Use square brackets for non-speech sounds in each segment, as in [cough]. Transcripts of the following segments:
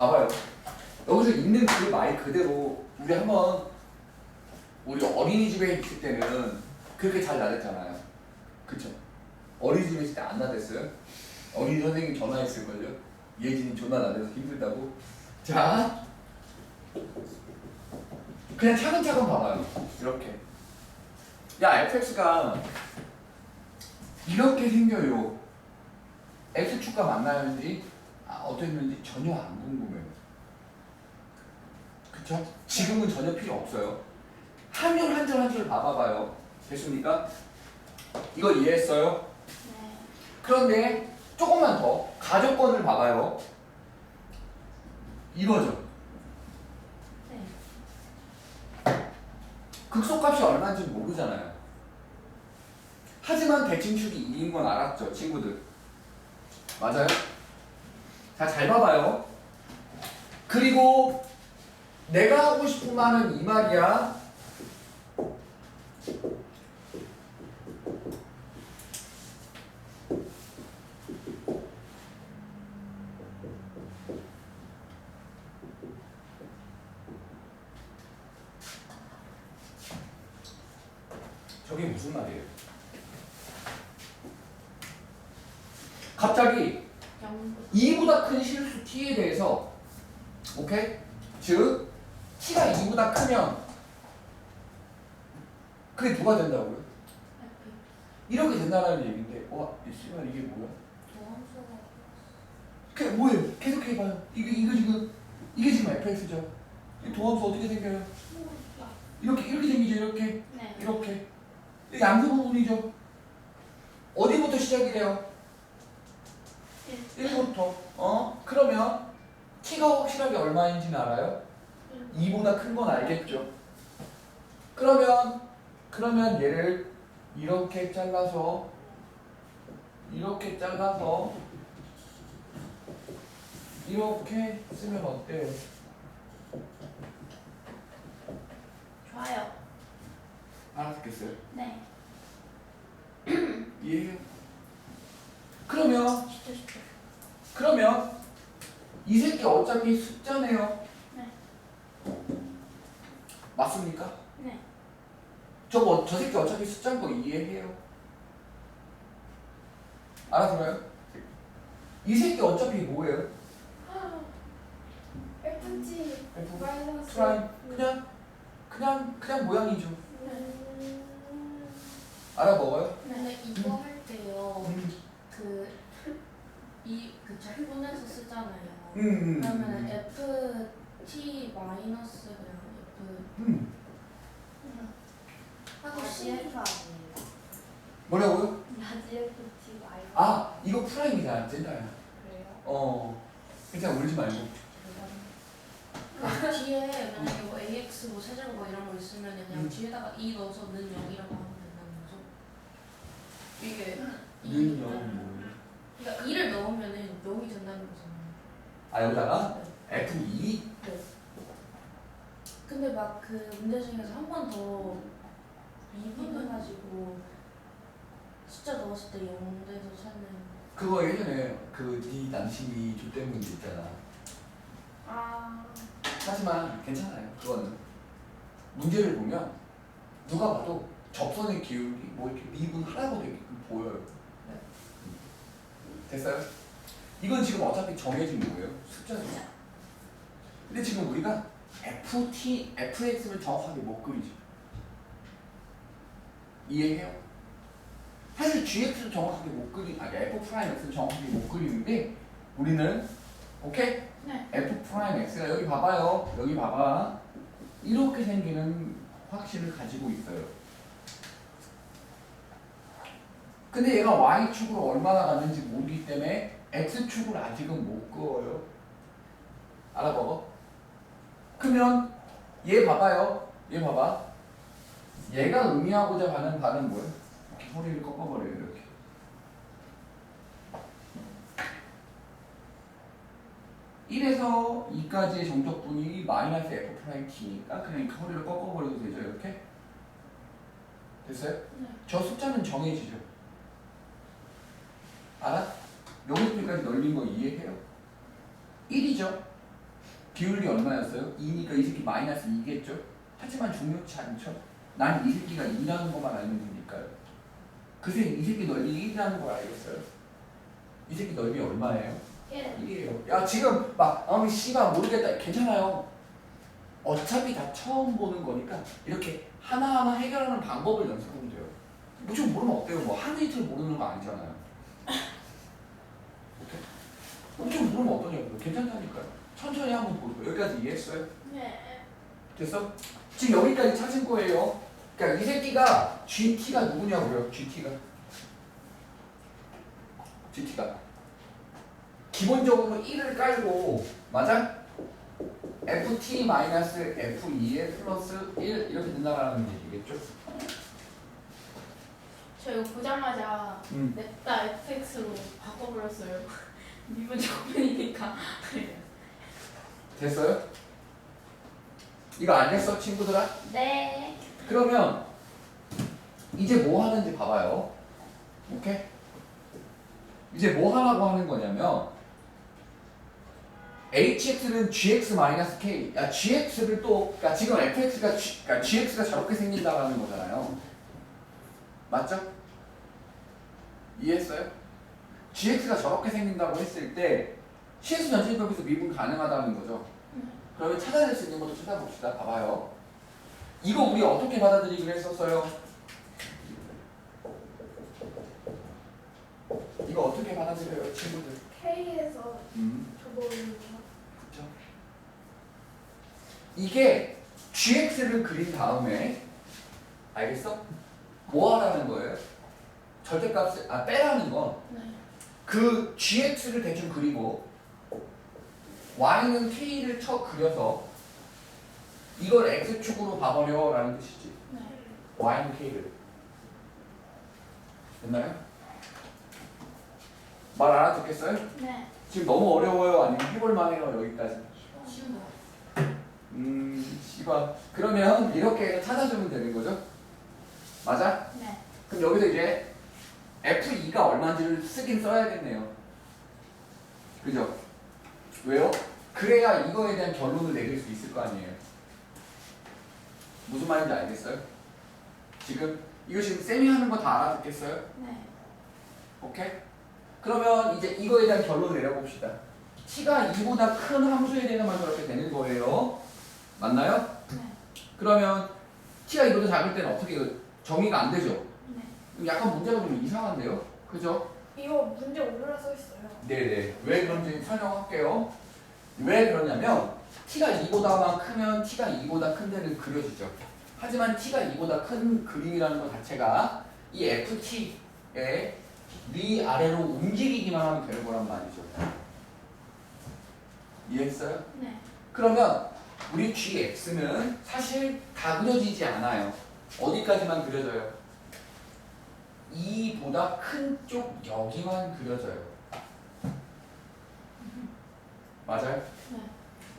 봐봐요. 여기서 있는 그 말 그대로 우리 한번 우리 어린이집에 있을 때는 그렇게 잘 나댔잖아요. 그쵸? 어린이집에 있을 때 안 나댔어요? 어린이 선생님 전화했을걸요? 예진이 전화 나대서 힘들다고? 자, 그냥 차근차근 봐봐요. 이렇게. 야, fx가 이렇게 생겨요. x축과 만나는지 아, 어땠는지 전혀 안 궁금해요. 그쵸? 지금은 전혀 필요 없어요. 한 줄 한 줄 한 줄 봐봐봐요. 됐습니까? 이거 이해했어요? 네. 그런데 조금만 더 가족권을 봐봐요. 이거죠. 네. 극소값이 얼마인지 모르잖아요. 하지만 대칭축이 2인 건 알았죠, 친구들. 맞아요? 자, 잘 봐봐요. 그리고 내가 하고 싶은 말은 이 말이야. 저게 무슨 말이에요? 갑자기 영. 2보다 큰 실수 t에 대해서 오케이? 즉 t가 2보다 크면 그게 누가 된다고요? 이렇게 된다는 얘기인데 와 씨발 이게 뭐야? 도함수가 그게 뭐예요? 계속 해봐요 이게 이거 지금 이게 지금 fx죠 이 도함수 어떻게 생겨요? 이렇게 이렇게 생기죠 이렇게 네. 이렇게 이 양수 부분이죠 어디부터 시작이 돼요? 1부터 어? 그러면 t가 확실하게 얼마인지는 알아요? 2보다 큰 건 알겠죠? 그러면 그러면 얘를 이렇게 잘라서 이렇게 잘라서 이렇게 쓰면 어때요? 좋아요. 알았겠어요? 네. 이해해요? [clears throat] 그러면. 그러면 이 새끼 어차피 숫자네요. 네. 맞습니까? 네. 저거 저 새끼 어차피 숫자인 거 이해해요. 알아들어요? 이 새끼 어차피 뭐예요? 마이너스 프라임 그냥 그냥 그냥 모양이죠. 음, 알아먹어요? 근데 이거 할 때요 음, 그 이그 적분해서 쓰잖아요. 음, 음, 그러면 음, ft 마이너스 그냥 f 음. 하고 F 아니에요? 뭐라고요? 라지 FG 마이너스 아 이거 프라임이다 젠다야. 그래요? 어 그냥 울지 말고. 그 뒤에 만약에 뭐 ax 뭐 세제곱 뭐 이런 거 있으면 그냥 음. 뒤에다가 2 넣어서 는 0이라고 하면 된다는 거죠. 이게 는2 영. 뭐예요? 그러니까 2를 넣으면은 0이 된다는 거잖아요. 아 여기다가 네. F2 네. 근데 막 그 문제 중에서 한 번 더 미분해가지고 숫자 넣었을 때 0 돼서 찾는 그거 예전에 그 네 남친이 줬던 문제 있잖아. 아 하지만 괜찮아요. 그거는 문제를 보면 누가 봐도 접선의 기울기 뭐 이렇게 미분 하라고 되게 보여요. 네. 됐어요? 이건 지금 어차피 정해진 거예요. 숫자죠. 근데 지금 우리가 FT, FX를 정확하게 못 그리죠. 이해해요? 사실 GX를 정확하게 못 그리, 아니 F 프라임 X를 정확하게 못 그리는데 우리는 오케이? 네. F 프라임 X가 여기 봐봐요. 여기 봐봐. 이렇게 생기는 확신을 가지고 있어요. 근데 얘가 Y축으로 얼마나 갔는지 모르기 때문에 X축을 아직은 못 그어요. 알아봐봐. 그러면 얘 봐봐요. 얘 봐봐. 얘가 의미하고자 하는 바는 뭐예요? 이렇게 허리를 꺾어버려요. 이렇게. 일에서 2까지의 정적분이 마이너스 F 프라임 T니까 그냥 이렇게 허리를 꺾어버려도 되죠. 이렇게. 됐어요? 네. 저 숫자는 정해지죠. 알아? 여기서까지 넓린 거 이해해요? 1이죠. 비율이 얼마였어요? 2니까 이 새끼 마이너스 2겠죠? 하지만 중요치 않죠? 난 이 새끼가 2라는 것만 알면 되니까요. 그새 이 새끼 넓이 1이라는 걸 알겠어요? 이 새끼 넓이 얼마예요? 1. 1이에요. 야 지금 막 아무 씨가 모르겠다 괜찮아요. 어차피 다 처음 보는 거니까 이렇게 하나하나 해결하는 방법을 연습하면 돼요. 무조건 모르면 어때요? 뭐 하루 이틀 모르는 거 아니잖아요. 무조건 모르면 어떠냐고요. 괜찮다니까요. 천천히 한번 보세요. 여기까지 이해했어요? 네. 됐어? 지금 여기까지 찾은 거예요. 그러니까 이 새끼가 GT가 누구냐고요? GT가 GT가 기본적으로 1을 깔고 맞아? FT-F2에 플러스 1 이렇게 된다라는 얘기겠죠? 저 이거 보자마자 음. 냅다 fx로 바꿔버렸어요. 미분 조건이니까. 됐어요? 이거 안 됐어 친구들아? 네. 그러면 이제 뭐 하는지 봐봐요. 오케이? 이제 뭐 하라고 하는 거냐면 hx는 gx-k 야 gx를 또 그러니까 지금 fx가 G, 그러니까 gx가 저렇게 생긴다라는 거잖아요. 맞죠? 이해했어요? Gx가 저렇게 생긴다고 했을 때 실수 전체법에서 미분 가능하다는 거죠. 그러면 찾아낼 수 있는 것도 찾아봅시다. 봐봐요. 이거 우리 어떻게 받아들이기로 했었어요? 이거 어떻게 받아들여요, 친구들? K에서 음, 저거는 그렇죠. 이게 gx를 그린 다음에 알겠어? 뭐 하라는 거예요? 절대값을 아 빼라는 건 네. 그 gx를 대충 그리고 y는 k를 쳐 그려서 이걸 x축으로 봐버려 라는 뜻이지. 네. y는 k를 됐나요? 말 알아듣겠어요? 네. 지금 너무 어려워요? 아니면 해볼만해요? 여기까지? 쉬운 거. 음, 씨발. 그러면 이렇게 찾아주면 되는 거죠? 맞아? 네. 그럼 여기서 이제 F2가 얼마인지를 쓰긴 써야겠네요. 그죠? 왜요? 그래야 이거에 대한 결론을 내릴 수 있을 거 아니에요. 무슨 말인지 알겠어요? 지금 이거 지금 쌤이 하는 거 다 알아듣겠어요? 네. 오케이? 그러면 이제 이거에 대한 결론을 내려봅시다. t가 2보다 큰 함수에 대해서만 저렇게 되는 거예요. 맞나요? 네. 그러면 t가 2보다 작을 때는 어떻게 정의가 안 되죠? 약간 문제가 좀 이상한데요? 그죠? 이거 문제 오류라 써 있어요. 네네. 왜 그런지 설명할게요. 왜 그러냐면 t가 2보다만 크면 t가 2보다 큰 데는 그려지죠. 하지만 t가 2보다 큰 그림이라는 것 자체가 이 ft의 위아래로 움직이기만 하면 되는 거란 말이죠. 이해했어요? 네. 그러면 우리 gx는 사실 다 그려지지 않아요. 어디까지만 그려져요? 2보다 큰 쪽 여기만 그려져요. 맞아요? 네.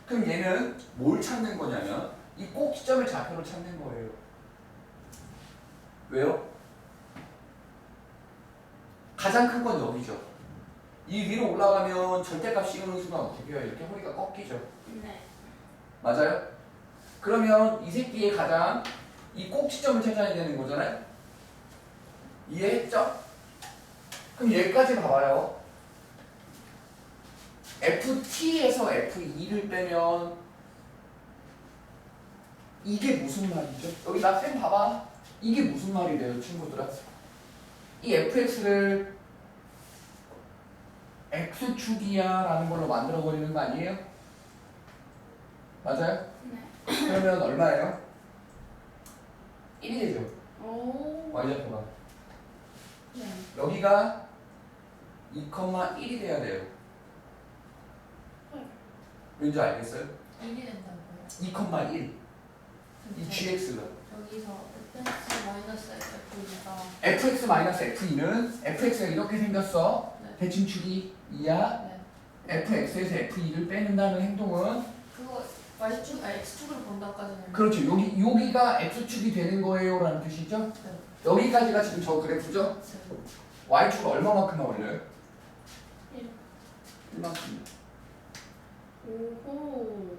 그럼 얘는 뭘 찾는 거냐면 이 꼭지점을 좌표로 찾는 거예요. 왜요? 가장 큰 건 여기죠. 이 위로 올라가면 절대값 씌우는 순간 어떻게 해요? 이렇게 허리가 꺾이죠. 네. 맞아요? 그러면 이 새끼의 가장 이 꼭지점을 찾아야 되는 거잖아요? 이해했죠? 그럼 여기까지 봐봐요. FT에서 F2를 빼면 이게 무슨 말이죠? 여기 나 쌤 봐봐. 이게 무슨 말이 돼요, 친구들아? 이 FX를 X축이야 라는 걸로 만들어 버리는 거 아니에요? 맞아요? 네. 그러면 얼마예요? 1이 되죠. 오. y좌표가. 네. 여기가 2,1이 돼야 돼요. 네. 왠지 알겠어요? 1이 된다고요? 2,1. 이 근데 gx가. 여기서 fx 마이너스 f가 fx-f2는 fx가 이렇게 생겼어. 네. 대칭축이 2야. 네. fx에서 f2를 빼는다는 행동은 그거 y축, 아 x축으로 본다까지는 그렇죠. 여기 여기가 x축이 되는 거예요라는 뜻이죠. 네. 여기까지가 지금 저 그래프죠? y축 얼마만큼 나올려요? 1만큼 오호.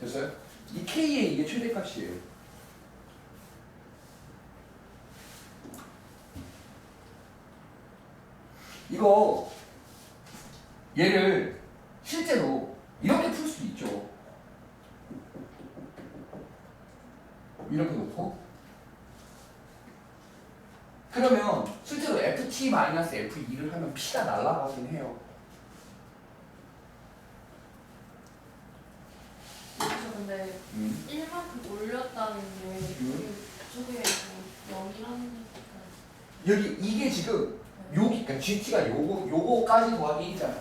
됐어요? 이 k의 이게 최대값이에요 이거 얘를 이렇게 놓고 그러면 실제로 ft-f2를 하면 p가 날아가긴 해요. 그래서 근데 음. 1만큼 올렸다는 게 음. 저게 뭐 0이라는 여기 이게 지금 여기 그러니까 GT가 요거 요거까지 더하기 1이잖아.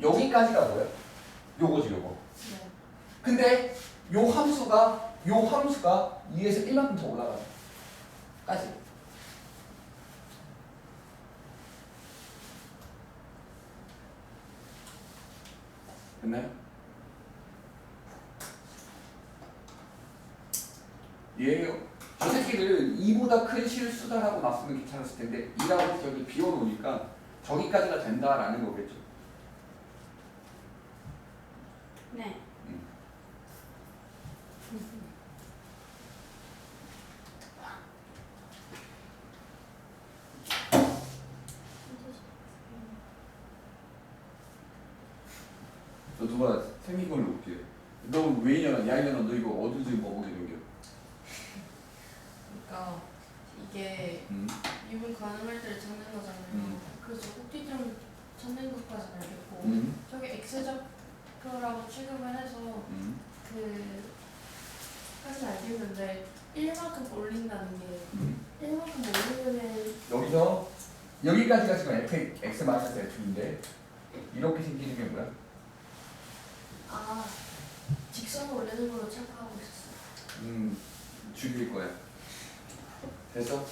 여기까지가 뭐야? 요거지 요거. 네. 근데 요 함수가 요 함수가 2에서 1만큼 더 올라가요. 까지. 됐나요? 얘요. 저 새끼를 2보다 큰 실수다라고 놨으면 괜찮았을 텐데 2라고 저기 비워놓으니까 저기까지가 된다라는 거겠죠. 네. 너 누가 생긴 걸로 볼게. 너 왜 이년아? 야 이년아 너 이거 어디서 뭐 보게 된겨? 그러니까 이게 음. 유분 가능할 때를 찾는 거잖아요. 음. 그래서 꼭지점 찾는 것까지 알겠고 음. 저게 x좌표라고 취급을 해서 음. 그 까지는 알겠는데 1만큼 올린다는 게 음. 1만큼 올리면은 여기서 여기까지가 지금 f x 마이너스 f인데 이렇게 생기는 게 뭐야? 아 직선을 걸로 체크하고 있었어요. 음. 죽일 거야. 됐어?